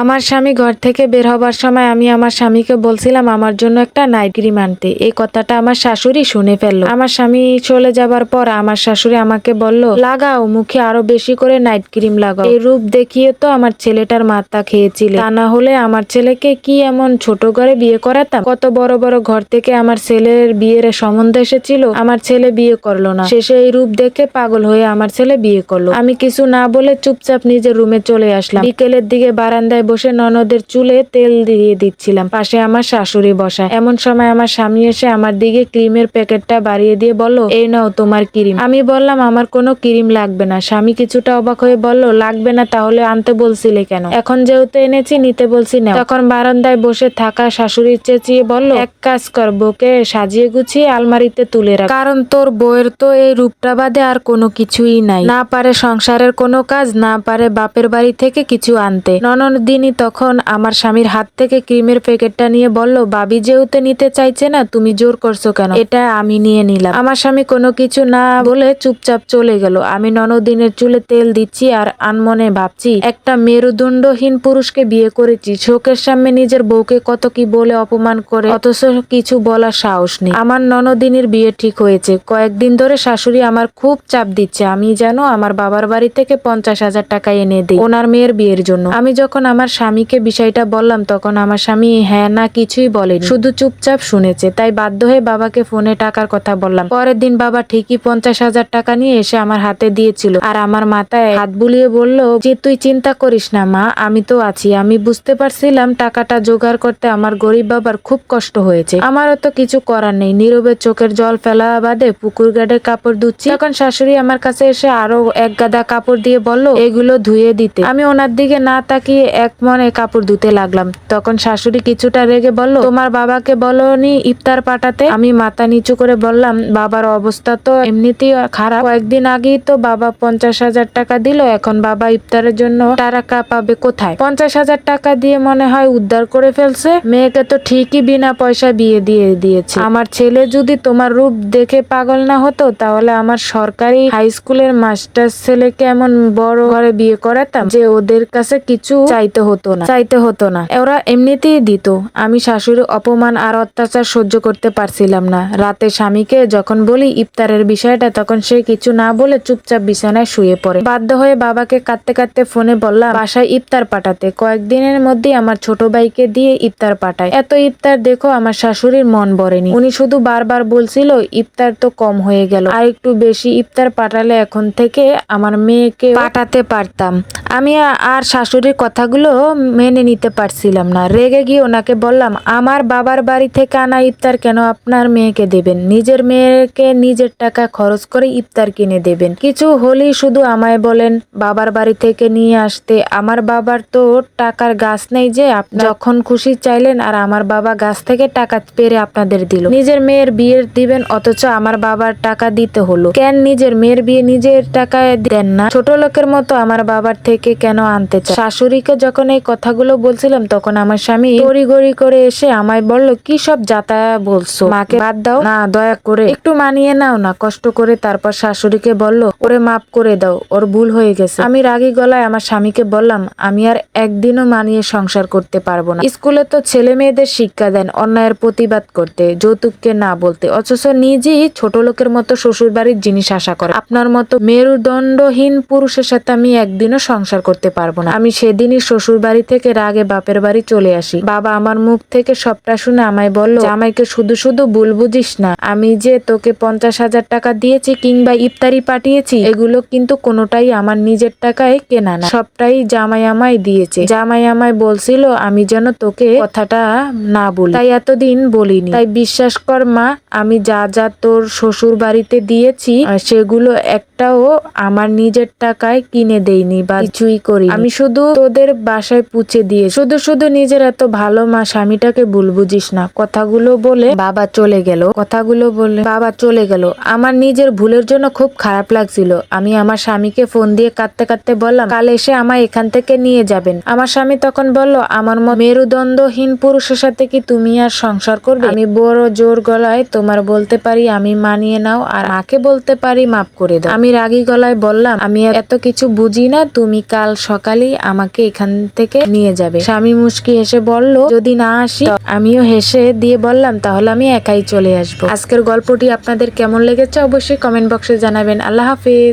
আমার স্বামী ঘর থেকে বের হবার সময় আমি আমার স্বামীকে বলছিলাম, আমার জন্য একটা নাইট ক্রিম আনতে। এই কথাটা আমার শাশুড়ি শুনে ফেলল। আমার স্বামী চলে যাবার পর আমার শাশুড়ি আমাকে বলল, লাগাও, মুখে আরও বেশি করে নাইট ক্রিম লাগাও। এই রূপ দেখিয়ে তো আমার ছেলেটার মাথা খেয়েছিলে। তা না হলে আমার ছেলেকে কি এমন ছোট ঘরে বিয়ে করাতাম? কত বড় বড় ঘর থেকে আমার ছেলের বিয়ের সম্বন্ধ এসেছিল, আমার ছেলে বিয়ে করল না। শেষে এই রূপ দেখে পাগল হয়ে আমার ছেলে বিয়ে করল। আমি কিছু না বলে চুপচাপ নিজের রুমে চলে আসলাম। বিকেলের দিকে বারান্দায় বসে ননদের চুলে তেল দিয়ে দিচ্ছিলাম। পাশে আমার শাশুড়ি বসা এমন সময় আমার স্বামী এসে আমার দিকে ক্রিমের প্যাকেটটা বাড়িয়ে দিয়ে বলল, এই নাও তোমার ক্রিম। আমি বললাম, আমার কোনো ক্রিম লাগবে না। স্বামী কিছুটা অবাক হয়ে বলল, লাগবে না, তাহলে আনতে বলছিলে কেন? এখন যেহেতু এনেছি, নিতে বলছি না তখন বারান্দায় বসে থাকা শাশুড়ি চেঁচিয়ে বলল, এক কাজ কর, বউকে সাজিয়ে গুছিয়ে আলমারিতে তুলে রাখ। কারণ তোর বউয়ের তো এই রূপটা বাদে আর কোনো কিছুই নাই। না পারে সংসারের কোনো কাজ, না পারে বাপের বাড়ি থেকে কিছু আনতে। ননদিনী তখন আমার স্বামীর হাত থেকে ক্রিমের প্যাকেটটা নিয়ে বলল, বাবি যেহেতু নিতে চাইছে না, তুমি জোর করছ কেন? এটা আমি নিয়ে নিলাম। আমার স্বামী কোনো কিছু না বলে চুপচাপ চলে গেল। আমি ননদিনের চুলে তেল দিচ্ছি আর আনমনে ভাবছি, একটা মেরুদণ্ডহীন পুরুষকে বিয়ে করেছি। চোখের সামনে নিজের বউকে কত কি বলে অপমান করে, অথচ কিছু বলার সাহস নেই। আমার ননদিনীর বিয়ে ঠিক হয়েছে। কয়েকদিন ধরে শাশুড়ি আমার খুব চাপ দিচ্ছে। আমি যেন আমার বাবার বাড়ি থেকে পঞ্চাশ হাজার টাকা এনে দিই ওনার মেয়ের বিয়ের জন্য। আমি যখন আমার স্বামীকে বিষয়টা বললাম, তখন আমার স্বামী হ্যাঁ না কিছুই বলেনি। শুধু চুপচাপ শুনেছে, তাই বাধ্য হয়ে বাবাকে ফোনে টাকার কথা বললাম। পরের দিন বাবা ঠিকই পঞ্চাশ হাজার টাকা নিয়ে এসে আমার হাতে দিয়েছিল। আর আমার মাথায় হাত বুলিয়ে বলল, যে তুই চিন্তা করিস না মা, আমি তো আছি। আমি বুঝতে পারছিলাম টাকাটা জোগাড় করতে আমার গরিব বাবার খুব কষ্ট হয়েছে। আমারও তো কিছু করার নেই। নীরবে চোখের জল ফেলা বাদে পুকুর গাডে কাপড় ধুচ্ছি তখন শাশুড়ি আমার কাছে এসে আরও এক গাদা কাপড় দিয়ে বলল, এগুলো ধুয়ে দিতে। আমি ওনার দিকে না তাকিয়ে এক মনে কাপড় ধুতে লাগলাম। তখন শাশুড়ি কিছুটা রেগে বলল, তোমার বাবাকে বলনি ইফতার পাঠাতে? আমি মাথা নিচু করে বললাম, বাবার অবস্থা তো এমনিতেই খারাপ। কয়েকদিন আগেই তো বাবা পঞ্চাশ হাজার টাকা দিল, এখন বাবা ইফতারের জন্য টাকা পাবে কোথায়? পঞ্চাশ হাজার টাকা দিয়ে মনে হয় উদ্ধার করে ফেলছে। মেয়েকে তো ঠিকই বিনা পয়সা বিয়ে দিয়ে দিয়েছে। আমার ছেলে যদি তোমার রূপ দেখে পাগল না হতো, তাহলে আমার সরকারি হাই স্কুলের মাস্টার ছেলেকে এমন বড় ঘরে বিয়ে করাতাম যে ওদের কাছে কিছু চাইতে হতো না। চাইতে হতো না। ওরা এমনিতেই দিত। আমি শাশুড়ি অপমান আর অত্যাচার সহ্য করতে পারছিলাম না। রাতে স্বামীকে যখন বলি ইফতারের বিষয়টা, তখন সে কিছু না বলে চুপচাপ বিছানায় শুয়ে পড়ে। বাধ্য হয়ে বাবাকে কাঁদতে কাঁদতে ফোনে বললাম, বাসায় ইফতার পাঠাতে। কয়েকদিনের মধ্যেই আমার ছোট ভাইকে দিয়ে ইফতার পাঠায় এত ইফতার দেখো, আমার শাশুড়ির মন ভরেনি। উনি শুধু বারবার বলছিল, ইফতার তো কম হয়ে গেল। আর একটু বেশি ইফতার পাঠালে এখন থেকে আমার মেয়েকে পাঠাতে পারতাম। আমি আর শাশুড়ির কথাগুলো মেনে নিতে পারছিলাম না। রেগে গিয়ে ওনাকে বললাম, আমার বাবার বাড়ি থেকে আনা ইফতার কেন আপনার মেয়েকে দেবেন? নিজের মেয়েকে নিজের টাকা খরচ করে ইফতার কিনে দেবেন। কিছু হলেই শুধু আমায় বলেন, বাবার বাড়ি থেকে নিয়ে আসতে। আমার বাবার তো টাকার গাছ নেই যে যখন খুশি চাইলেন, আর আমার বাবা গাছ থেকে টাকা পেরে আপনাদের দিল। নিজের মেয়ের বিয়ে দিবেন, অথচ আমার বাবার টাকা দিতে হলো। কেন নিজের মেয়ের বিয়ে নিজের টাকায় দেন না? ছোট লোকের মতো আমার বাবার থেকে কেন আনতে চান? শাশুড়িকে যখন এই কথাগুলো বলছিলাম, তখন আমার স্বামী তড়িগড়ি করে এসে আমায় বলল, কি সব যাতায়া বলছো? মাকে বাদ দাও। না, দয়া করে একটু মানিয়ে নাও না। কষ্ট করে তারপর শাশুড়িকে বলল, ওরে মাফ করে দাও, ওর ভুল হয়ে গেছে। আমি রাগী গলায় আমার স্বামীকে বললাম, আমি আর একদিনও মানিয়ে সংসার করতে পারব না। স্কুলে তো ছেলে মেয়েদের শিক্ষা দেন, অন্যায়ের প্রতিবাদ করতে, যৌতুককে না বলতে। অথচ নিজেই ছোট লোকের মতো শ্বশুর বাড়ির জিনিস আশা করে। আপনার মতো মেরুদণ্ডহীন পুরুষের সাথে আমি একদিনও সংসার করতে পারব না। আমি সেদিনই শ্বশুর বাড়ি থেকে রাগে বাপের বাড়ি চলে আসি। বাবা আমার মুখ থেকে সবটা শুনে আমায় বলল, জামাইকে শুধু শুধু ভুল বুঝিস না। আমি যে তোকে পঞ্চাশ হাজার টাকা দিয়েছি কিংবা ইফতারি পাঠিয়েছি, এগুলো কিন্তু কোনোটাই আমার নিজের টাকায় কেনা না। সবটাই জামাই আমায় দিয়েছে। জামাই আমায় বলছিল, আমি যেন তোকে কথাটা না বলি। তাই এতদিন বলিনি। তাই বিশ্বাস কর মা, আমি যা যা তোর শ্বশুর বাড়িতে দিয়েছি, সেগুলো একটাও আমার নিজের টাকায় কিনে দেইনি বা কিছুই করি আমি শুধু তোদের বাসায় পুছে দিয়ে, শুধু শুধু নিজের এত ভালো মা, স্বামীটাকে ভুল বুঝিস না। কথাগুলো বলে বাবা চলে গেল। কথাগুলো বলে বাবা চলে গেল। আমার নিজের ভুলের জন্য খুব খারাপ লাগছিল। আমি আমার স্বামীকে ফোন দিয়ে কাঁদতে কাঁদতে বললাম, কাল এসে আমায় এখান থেকে নিয়ে যাবেন। আমার স্বামী তখন বলল, আমার মেরুদণ্ডহীন পুরুষের সাথে কি তুমি আর সংসার করবে? আমি বড় জোর গলায় তোমার বলতে পারি, আমি মানিয়ে নাও, আর মাকে বলতে পারি, মাফ করে দাও। আমি রাগী গলায় বললাম, আমি এত কিছু বুঝি না, তুমি কাল সকালেই আমাকে এখান থেকে নিয়ে যাবে। স্বামী মুশকি হেসে বলল, যদি না আসি আমিও হেসে দিয়ে বললাম, তাহলে আমি একাই চলে আসব। আজকের গল্পটি আপনাদের কেমন লেগেছে অবশ্যই কমেন্ট বক্সে জানাবেন। আল্লাহ হাফিজ।